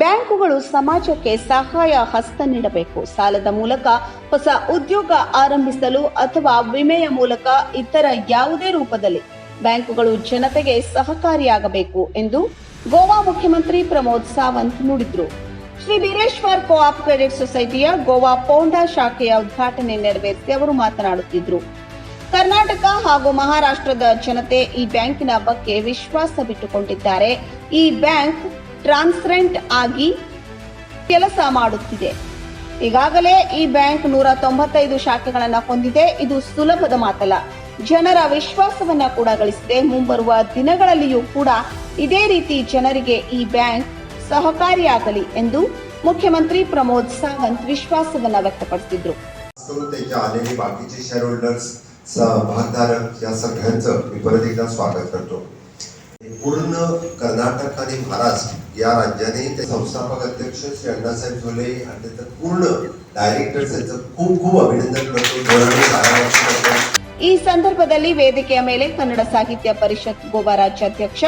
ಬ್ಯಾಂಕುಗಳು ಸಮಾಜಕ್ಕೆ ಸಹಾಯ ಹಸ್ತ ನೀಡಬೇಕು. ಸಾಲದ ಮೂಲಕ ಹೊಸ ಉದ್ಯೋಗ ಆರಂಭಿಸಲು ಅಥವಾ ವಿಮೆಯ ಮೂಲಕ ಇತರ ಯಾವುದೇ ರೂಪದಲ್ಲಿ ಬ್ಯಾಂಕುಗಳು ಜನತೆಗೆ ಸಹಕಾರಿಯಾಗಬೇಕು ಎಂದು ಗೋವಾ ಮುಖ್ಯಮಂತ್ರಿ ಪ್ರಮೋದ್ ಸಾವಂತ್ ನುಡಿದ್ರು. ಶ್ರೀ ವೀರೇಶ್ವರ್ ಕೋಆಪ್ ಕ್ರೆಡಿಟ್ ಸೊಸೈಟಿಯ ಗೋವಾ ಪೌಂಡಾ ಶಾಖೆಯ ಉದ್ಘಾಟನೆ ನೆರವೇರಿಸಿ ಅವರು ಮಾತನಾಡುತ್ತಿದ್ದರು ಕರ್ನಾಟಕ ಹಾಗೂ ಮಹಾರಾಷ್ಟ್ರದ ಜನತೆ ಈ ಬ್ಯಾಂಕಿನ ಬಗ್ಗೆ ವಿಶ್ವಾಸ ಬಿಟ್ಟುಕೊಂಡಿದ್ದಾರೆ ಈ ಬ್ಯಾಂಕ್ ಟ್ರಾನ್ಸ್ಪರೆಂಟ್ ಆಗಿ ಕೆಲಸ ಮಾಡುತ್ತಿದೆ ಈಗಾಗಲೇ ಈ ಬ್ಯಾಂಕ್ ನೂರ ತೊಂಬತ್ತೈದು ಶಾಖೆಗಳನ್ನು ಹೊಂದಿದೆ ಇದು ಸುಲಭದ ಮಾತಲ್ಲ ಜನರ ವಿಶ್ವಾಸವನ್ನ ಕೂಡ ಗಳಿಸಿದೆ ಮುಂಬರುವ ದಿನಗಳಲ್ಲಿಯೂ ಕೂಡ ಇದೇ ರೀತಿ ಜನರಿಗೆ ಈ ಬ್ಯಾಂಕ್ ಸಹಕಾರಿಯಾಗಲಿ ಎಂದು ಮುಖ್ಯಮಂತ್ರಿ ಪ್ರಮೋದ್ ಸಾವಂತ್ ವಿಶ್ವಾಸವನ್ನ ವ್ಯಕ್ತಪಡಿಸಿದ್ರು करून त्यांच्या आलेले बाकीचे शेअर होल्डर्स भागधारक या सगळ्यांचं मी परत एकदा स्वागत करतो पूर्ण कर्नाटक आणि महाराष्ट्र या राज्याने ते संस्थापक अध्यक्ष श्री अण्णासाहेब झोले आणि त्यांचं पूर्ण डायरेक्टर्स यांचं खूप खूप अभिनंदन करतो धोरणे सारांश करतो ಈ ಸಂದರ್ಭದಲ್ಲಿ ವೇದಿಕೆಯ ಮೇಲೆ ಕನ್ನಡ ಸಾಹಿತ್ಯ ಪರಿಷತ್ ಗೋವಾ ರಾಜ್ಯಾಧ್ಯಕ್ಷ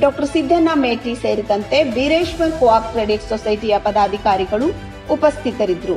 ಡಾಕ್ಟರ್ ಸಿದ್ದಣ್ಣ ಮೇಟಿ ಸೇರಿದಂತೆ ವೀರೇಶ್ವರ್ ಕೋಆಪ್ ಕ್ರೆಡಿಟ್ ಸೊಸೈಟಿಯ ಪದಾಧಿಕಾರಿಗಳು ಉಪಸ್ಥಿತರಿದ್ದರು